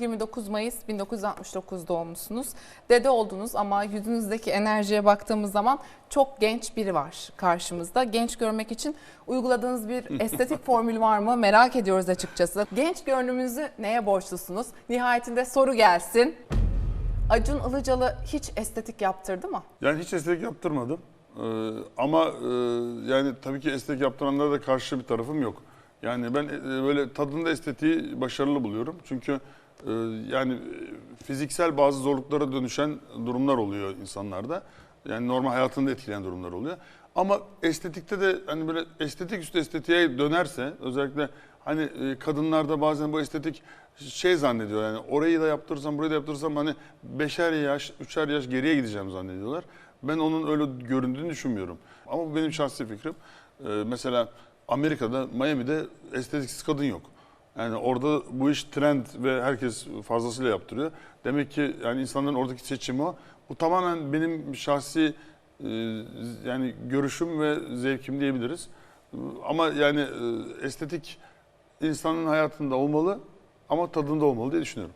29 Mayıs 1969 doğumlusunuz. Dede oldunuz ama yüzünüzdeki enerjiye baktığımız zaman çok genç biri var karşımızda. Genç görmek için uyguladığınız bir estetik formül var mı merak ediyoruz açıkçası. Genç görünümünüzü neye borçlusunuz? Nihayetinde soru gelsin. Acun Ilıcalı hiç estetik yaptırdı mı? Yani hiç estetik yaptırmadım. Ee, ama e, yani tabii ki estetik yaptıranlara da karşı bir tarafım yok. Yani ben e, böyle tadında estetiği başarılı buluyorum. Çünkü e, yani e, fiziksel bazı zorluklara dönüşen durumlar oluyor insanlarda. Yani normal hayatını da etkileyen durumlar oluyor. Ama estetikte de hani böyle estetik üstü estetiğe dönerse özellikle hani kadınlarda bazen bu estetik şey zannediyor yani orayı da yaptırırsam burayı da yaptırırsam hani beşer yaş, üçer yaş geriye gideceğim zannediyorlar. Ben onun öyle göründüğünü düşünmüyorum. Ama bu benim şahsi fikrim. Ee, mesela Amerika'da, Miami'de estetiksiz kadın yok. Yani orada bu iş trend ve herkes fazlasıyla yaptırıyor. Demek ki yani insanların oradaki seçimi o. Bu tamamen benim şahsi e, yani görüşüm ve zevkim diyebiliriz. Ama yani e, estetik insanın hayatında olmalı ama tadında olmalı diye düşünüyorum.